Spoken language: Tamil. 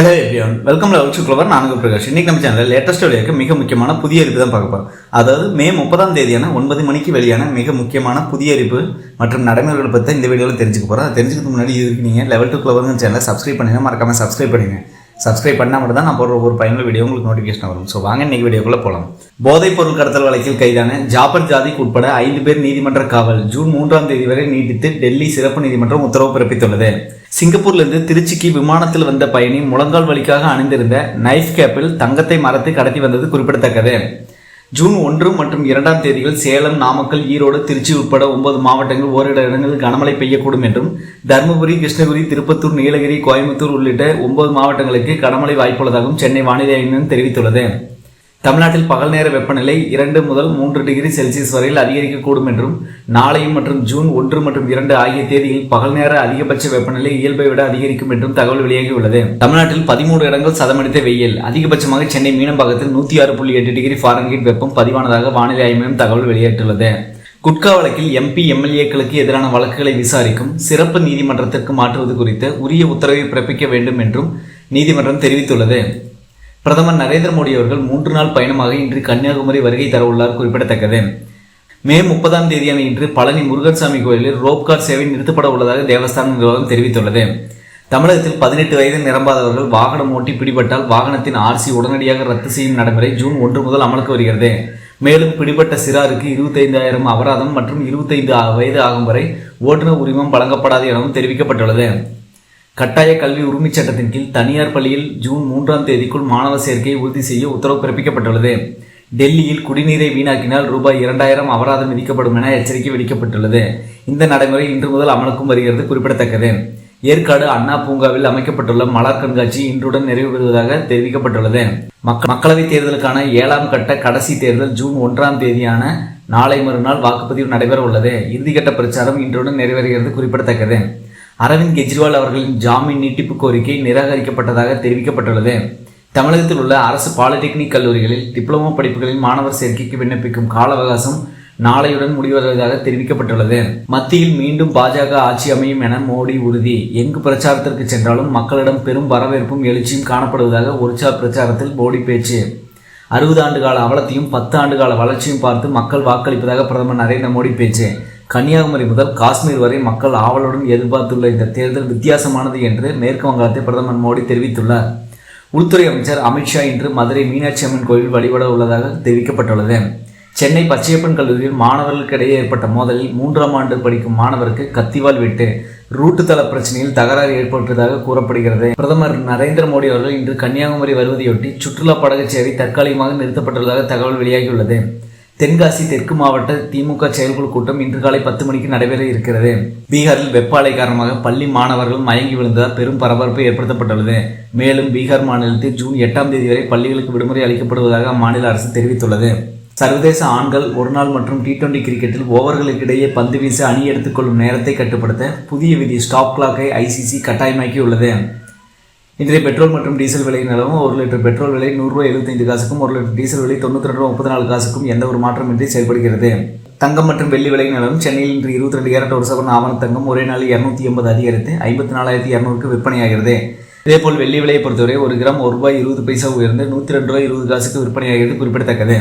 ஹலோ எவ்ரியான் வெல்கம் லவ் சுக்லவர் க்ளவர் பிரகாஷ். இன்றைக்கி நம்ம சேனலில் லேட்டஸ்ட் வெளியாக மிக முக்கியமான புதிய அறிப்பு தான் பார்க்க போகிறோம் அதாவது மே முப்பதாம் தேதியான ஒன்பது மணிக்கு வெளியான மிக முக்கியமான புதிய அறிப்பு மற்றும் நடைமுறைகளை பற்றி இந்த வீடியோவில் தெரிஞ்சுக்க போகிறோம் அதை தெரிஞ்சுக்கிறதுக்கு முன்னாடி இதுக்கு நீங்கள் லெவல் டூ க்ளவருங்க சேனலை சப்ஸ்கிரைப் பண்ணிங்கன்னா மறக்காமல் சப்ஸ்கிரைப் பண்ணுங்கள் சப்ஸ்கிரைப் பண்ணால் மட்டும் தான் நான் போடுற ஒரு பயனுள்ள வீடியோ உங்களுக்கு நோட்டிஃபிகேஷன் வரும். ஸோ வாங்க இன்றைக்கி வீடியோக்குள்ளே போகலாம் போதைப் பொருள் கடத்தல் வழக்கில் கைதான ஜாபர் ஜாதிக் உட்பட ஐந்து பேர் நீதிமன்ற காவல் ஜூன் மூன்றாம் தேதி வரை நீட்டித்து டெல்லி சிறப்பு நீதிமன்றம் உத்தரவு பிறப்பித்துள்ளது. சிங்கப்பூர்லேருந்து திருச்சிக்கு விமானத்தில் வந்த பயணி முழங்கால் வழிக்காக அணிந்திருந்த நைஃப் கேப்பில் தங்கத்தை மரத்தை கடத்தி வந்தது குறிப்பிடத்தக்கது. ஜூன் ஒன்று மற்றும் இரண்டாம் தேதிகள் சேலம் நாமக்கல் ஈரோடு திருச்சி உட்பட ஒன்பது மாவட்டங்கள் ஓரிரு இடங்களில் கனமழை பெய்யக்கூடும் என்றும் தருமபுரி கிருஷ்ணகிரி திருப்பத்தூர் நீலகிரி கோயம்புத்தூர் உள்ளிட்ட ஒன்பது மாவட்டங்களுக்கு கனமழை வாய்ப்புள்ளதாகவும் சென்னை வானிலை ஆய்வு தெரிவித்துள்ளது. தமிழ்நாட்டில் பகல் நேர வெப்பநிலை இரண்டு முதல் மூன்று டிகிரி செல்சியஸ் வரையில் அதிகரிக்கக்கூடும் என்றும் நாளையும் மற்றும் ஜூன் ஒன்று மற்றும் இரண்டு ஆகிய தேதியில் பகல் நேர அதிகபட்ச வெப்பநிலை இயல்பை விட அதிகரிக்கும் என்றும் தகவல் வெளியாகியுள்ளது. தமிழ்நாட்டில் பதிமூன்று இடங்கள் சதமடித்த வெயில். அதிகபட்சமாக சென்னை மீனம்பாக்கத்தில் நூற்றி ஆறு புள்ளி எட்டு டிகிரி ஃபாரன்ஹீட் வெப்பம் பதிவானதாக வானிலை ஆய்வு மையம் தகவல் வெளியிட்டுள்ளது. குட்கா வழக்கில் எம்பி எம்எல்ஏக்களுக்கு எதிரான வழக்குகளை விசாரிக்கும் சிறப்பு நீதிமன்றத்திற்கு மாற்றுவது குறித்து உரிய உத்தரவை பிறப்பிக்க வேண்டும் என்றும் நீதிமன்றம் தெரிவித்துள்ளது. பிரதமர் நரேந்திர மோடி அவர்கள் மூன்று நாள் பயணமாக இன்று கன்னியாகுமரி வருகை தர உள்ளார் குறிப்பிடத்தக்கது. மே முப்பதாம் தேதியான இன்று பழனி முருகன்சாமி கோயிலில் ரோப் கார் சேவை நிறுத்தப்பட உள்ளதாக தேவஸ்தான நிர்வாகம் தெரிவித்துள்ளது. தமிழகத்தில் பதினெட்டு வயது நிரம்பாதவர்கள் வாகனம் ஓட்டி பிடிபட்டால் வாகனத்தின் ஆர்சி உடனடியாக ரத்து செய்யும் நடைமுறை ஜூன் ஒன்று முதல் அமலுக்கு வருகிறது. மேலும் பிடிபட்ட சிறாருக்கு இருபத்தைந்தாயிரம் அபராதம் மற்றும் இருபத்தைந்து வயது ஆகும் வரை ஓட்டுநர் உரிமம் வழங்கப்படாது எனவும் தெரிவிக்கப்பட்டுள்ளது. கட்டாய கல்வி உரிமைச் சட்டத்தின் கீழ் தனியார் பள்ளியில் ஜூன் மூன்றாம் தேதிக்குள் மாணவர் சேர்க்கையை உறுதி செய்ய உத்தரவு பிறப்பிக்கப்பட்டுள்ளது. டெல்லியில் குடிநீரை வீணாக்கினால் ரூபாய் இரண்டாயிரம் அபராதம் விதிக்கப்படும் என எச்சரிக்கை விடுக்கப்பட்டுள்ளது. இந்த நடைமுறை இன்று முதல் அமலுக்கும் வருகிறது குறிப்பிடத்தக்கது. ஏற்காடு அண்ணா பூங்காவில் அமைக்கப்பட்டுள்ள மலர் கண்காட்சி இன்றுடன் நிறைவு பெறுவதாக தெரிவிக்கப்பட்டுள்ளது. மக்க மக்களவைத் தேர்தலுக்கான ஏழாம் கட்ட கடைசி தேர்தல் ஜூன் ஒன்றாம் தேதியான நாளை மறுநாள் வாக்குப்பதிவு நடைபெற உள்ளது இறுதிக்கட்ட பிரச்சாரம் இன்றுடன் நிறைவேறுகிறது குறிப்பிடத்தக்கது. அரவிந்த் கெஜ்ரிவால் அவர்களின் ஜாமீன் நீட்டிப்பு கோரிக்கை நிராகரிக்கப்பட்டதாக தெரிவிக்கப்பட்டுள்ளது. தமிழகத்தில் உள்ள அரசு பாலிடெக்னிக் கல்லூரிகளில் டிப்ளமோ படிப்புகளில் மாணவர் சேர்க்கைக்கு விண்ணப்பிக்கும் கால அவகாசம் நாளையுடன் முடிவதாக தெரிவிக்கப்பட்டுள்ளது. மத்தியில் மீண்டும் பாஜக ஆட்சி அமையும் என மோடி உறுதி. எங்கு பிரச்சாரத்திற்கு சென்றாலும் மக்களிடம் பெரும் வரவேற்பும் எழுச்சியும் காணப்படுவதாக ஒரிசா பிரச்சாரத்தில் மோடி பேச்சு. அறுபது ஆண்டு கால அவலத்தையும் பத்து ஆண்டு கால வளர்ச்சியும் பார்த்து மக்கள் வாக்களிப்பதாக பிரதமர் நரேந்திர மோடி பேச்சு. கன்னியாகுமரி முதல் காஷ்மீர் வரை மக்கள் ஆவலுடன் எதிர்பார்த்துள்ள இந்த தேர்தல் வித்தியாசமானது என்று மேற்கு வங்காளத்தை பிரதமர் மோடி தெரிவித்துள்ளார். உள்துறை அமைச்சர் அமித்ஷா இன்று மதுரை மீனாட்சி அம்மன் கோயில் வழிபட உள்ளதாக தெரிவிக்கப்பட்டுள்ளது. சென்னை பச்சையப்பன் கல்லூரியில் மாணவர்களுக்கிடையே ஏற்பட்ட மோதலில் மூன்றாம் ஆண்டு படிக்கும் மாணவருக்கு கத்திவால் விட்டு ரூட்டு தள பிரச்சனையில் தகராறு ஏற்பட்டதாக கூறப்படுகிறது. பிரதமர் நரேந்திர மோடி அவர்கள் இன்று கன்னியாகுமரி வருவதையொட்டி சுற்றுலா படகு சேவை தற்காலிகமாக நிறுத்தப்பட்டுள்ளதாக தகவல் வெளியாகியுள்ளது. தென்காசி தெற்கு மாவட்ட திமுக செயற்குழு கூட்டம் இன்று காலை பத்து மணிக்கு நடைபெற இருக்கிறது. பீகாரில் வெப்ப அலை காரணமாக பள்ளி மாணவர்கள் மயங்கி விழுந்ததால் பெரும் பரபரப்பு ஏற்படுத்தப்பட்டுள்ளது. மேலும் பீகார் மாநிலத்தில் ஜூன் எட்டாம் தேதி வரை பள்ளிகளுக்கு விடுமுறை அளிக்கப்படுவதாக அம்மாநில அரசு தெரிவித்துள்ளது. சர்வதேச ஆண்கள் ஒருநாள் மற்றும் டி டுவெண்டி கிரிக்கெட்டில் ஓவர்களுக்கிடையே பந்து வீச அணி எடுத்துக்கொள்ளும் நேரத்தை கட்டுப்படுத்த புதிய விதி ஸ்டாப் கிளாக்கை ஐசிசி கட்டாயமாக்கியுள்ளது. இன்றைய பெட்ரோல் மற்றும் டீசல் விலை நிலவும் ஒரு லிட்டர் பெட்ரோல் விலை நூறுரூவா எழுபத்தைந்து காசுக்கும் ஒரு லிட்டர் டீசல் விலை தொண்ணூற்றி ரெண்டு முப்பத்தி நாலு காசுக்கும் எந்த ஒரு மாற்றமின்றி செயல்படுகிறது. தங்கம் மற்றும் வெள்ளி விலை நிலவும் சென்னையில் இன்று இருபத்தி ரெண்டு கேரட் ஒரு சவரன் ஆவண தங்கம் ஒரே நாளில் இரநூத்தி எண்பது அதிகரித்து ஐம்பத்தி நாலாயிரத்தி இரநூறுக்கு விற்பனையாகிறது இதேபோல் வெள்ளி விலையை பொறுத்தவரை ஒரு கிராம் ஒரு ரூபாய் இருபது பைசா உயர்ந்து நூற்றி ரெண்டு ரூபாய் இருபது காசுக்கு விற்பனையாகிறது குறிப்பிடத்தக்கது.